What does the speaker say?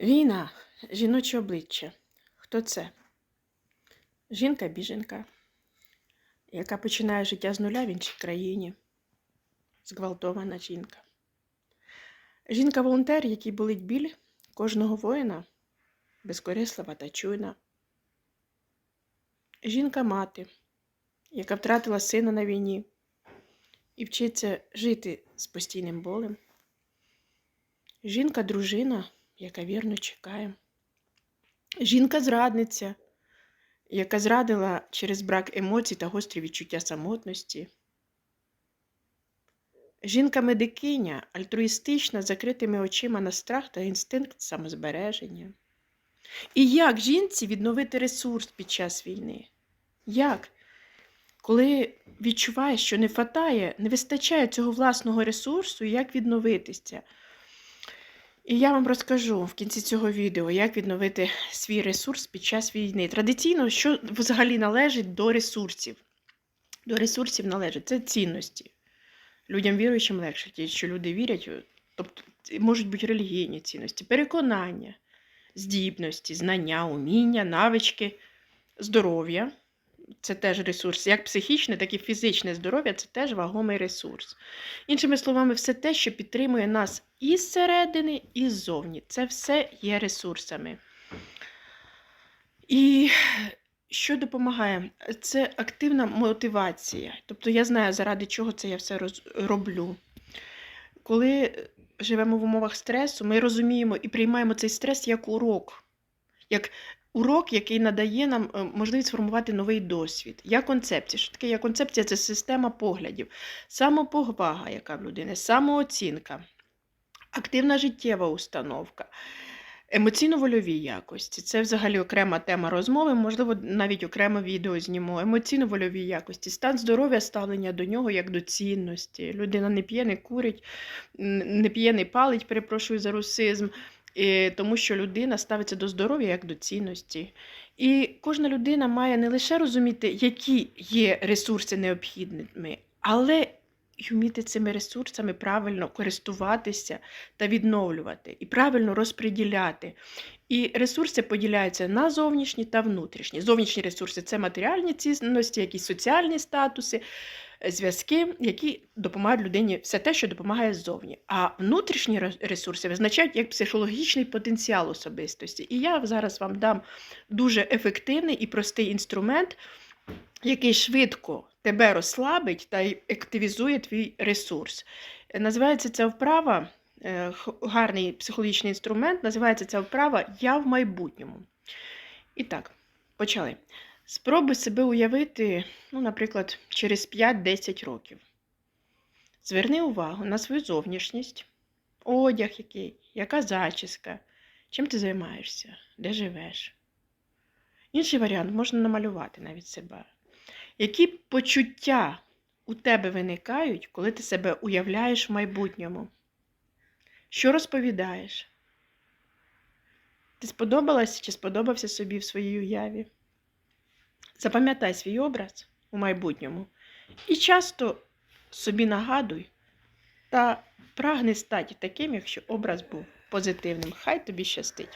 Війна, жіноче обличчя. Хто це? Жінка-біженка, яка починає життя з нуля в іншій країні. Зґвалтована жінка. Жінка-волонтер, який болить біль кожного воїна, безкорислива та чуйна. Жінка-мати, яка втратила сина на війні і вчиться жити з постійним болем. Жінка-дружина, яка вірно чекає. Жінка-зрадниця, яка зрадила через брак емоцій та гострі відчуття самотності. Жінка-медикиня, альтруїстична, з закритими очима на страх та інстинкт самозбереження. І як жінці відновити ресурс під час війни? Як? Коли відчуваєш, що не фатає, не вистачає цього власного ресурсу, як відновитися? І я вам розкажу в кінці цього відео, як відновити свій ресурс під час війни. Традиційно, що взагалі належить до ресурсів. До ресурсів належить це цінності. Людям віруючим легше, ті, що люди вірять, тобто можуть бути релігійні цінності, переконання, здібності, знання, уміння, навички, здоров'я. Це теж ресурс, як психічне, так і фізичне здоров'я це теж вагомий ресурс. Іншими словами, все те, що підтримує нас і зсередини, і ззовні. Це все є ресурсами. І що допомагає? Це активна мотивація. Тобто я знаю, заради чого це я все роблю. Коли живемо в умовах стресу, ми розуміємо і приймаємо цей стрес як урок. Як урок, який надає нам е, можливість сформувати новий досвід. Я концепція. Що таке є концепція? Це система поглядів, самоповага, яка в людини, самооцінка, активна життєва установка, емоційно-вольові якості. Це взагалі окрема тема розмови, можливо, навіть окреме відео зніму. Емоційно-вольові якості, стан здоров'я, ставлення до нього як до цінності. Людина не п'є, не курить, не п'є, не палить, перепрошую за русизм. Тому що людина ставиться до здоров'я як до цінності. І кожна людина має не лише розуміти, які є ресурси необхідними, але й вміти цими ресурсами правильно користуватися та відновлювати, і правильно розподіляти. І ресурси поділяються на зовнішні та внутрішні. Зовнішні ресурси це матеріальні цінності, якісь соціальні статуси, зв'язки, які допомагають людині все те, що допомагає ззовні. А внутрішні ресурси визначають як психологічний потенціал особистості. І я зараз вам дам дуже ефективний і простий інструмент, який швидко тебе розслабить та активізує твій ресурс. Називається ця вправа. Гарний психологічний інструмент, називається ця вправа Я в майбутньому. І так, почали. Спробуй себе уявити, ну, наприклад, через 5-10 років. Зверни увагу на свою зовнішність, одяг який, яка зачіска, чим ти займаєшся, де живеш. Інший варіант можна намалювати навіть себе. Які почуття у тебе виникають, коли ти себе уявляєш в майбутньому? Що розповідаєш? Ти сподобалась чи сподобався собі в своїй уяві? Запам'ятай свій образ у майбутньому і часто собі нагадуй та прагни стати таким, якщо образ був позитивним. Хай тобі щастить.